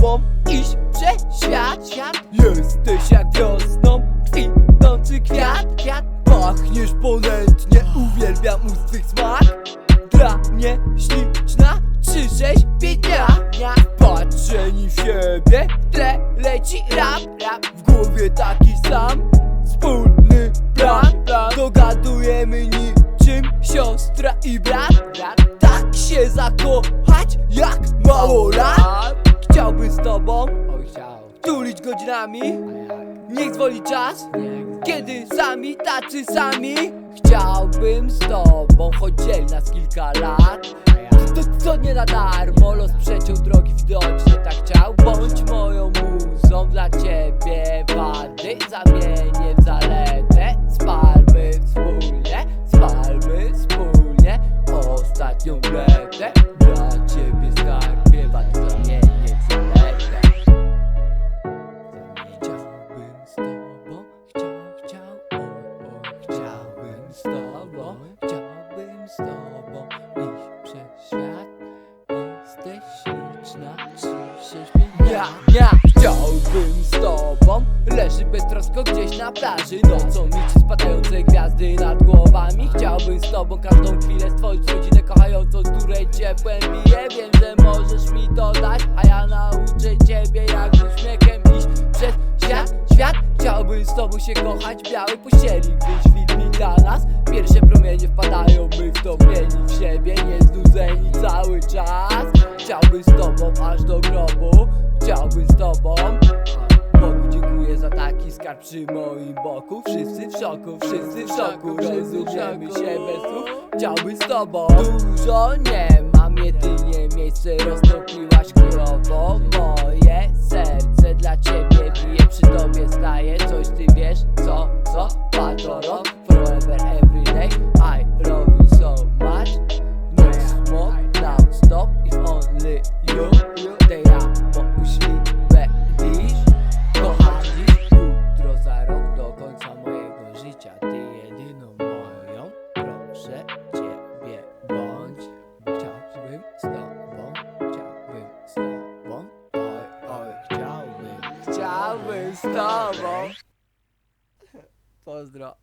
tobą iść przez świat, Jesteś jak wiosną kwitnący kwiat, Pachniesz ponętnie, uwielbiam ust smak. Dla mnie śliczna, trzy, sześć, pięć dnia? Dnia. Patrzeni w siebie, w tle leci rap, W głowie taki sam, wspólny plan, plan. Dogadujemy niczym siostra i brat. Tak się zakochać jak mało lat Chciałbym z tobą tulić godzinami. Niech zwoli czas. Kiedy sami tacy sami. Chciałbym z tobą choć dzieli nas kilka lat. To co nie na darmo Los przeciął drogi widocznie. Tak chciał Bądź moją muzą. Dla ciebie Wady zamienię w zaletę. Spalmy wspólnie Spalmy wspólnie Ostatnią letę ja, chciałbym z tobą, leży beztrosko gdzieś na plaży, nocą liczy spadające gwiazdy nad głowami. Chciałbym z tobą każdą chwilę stworzyć rodzinę kochającą, z której bije. Wiem, że możesz mi to dać, a ja nauczę ciebie jak z uśmiechem iść przez świat, świat. Chciałbym z tobą się kochać w białej pościeli Gdy świt mi dla nas Pierwsze promienie wpadają my wtopieni w siebie. Nieznudzeni cały czas Chciałbym z tobą aż do grobu? Chciałbym z tobą? Bogu dziękuję za taki skarb przy moim boku. Wszyscy w szoku, wszyscy w szoku Rozumiemy się bez słów. Chciałbym z tobą? Dużo nie mam jedynie miejsce Roztopiłaś królowo z tobą. Pozdro.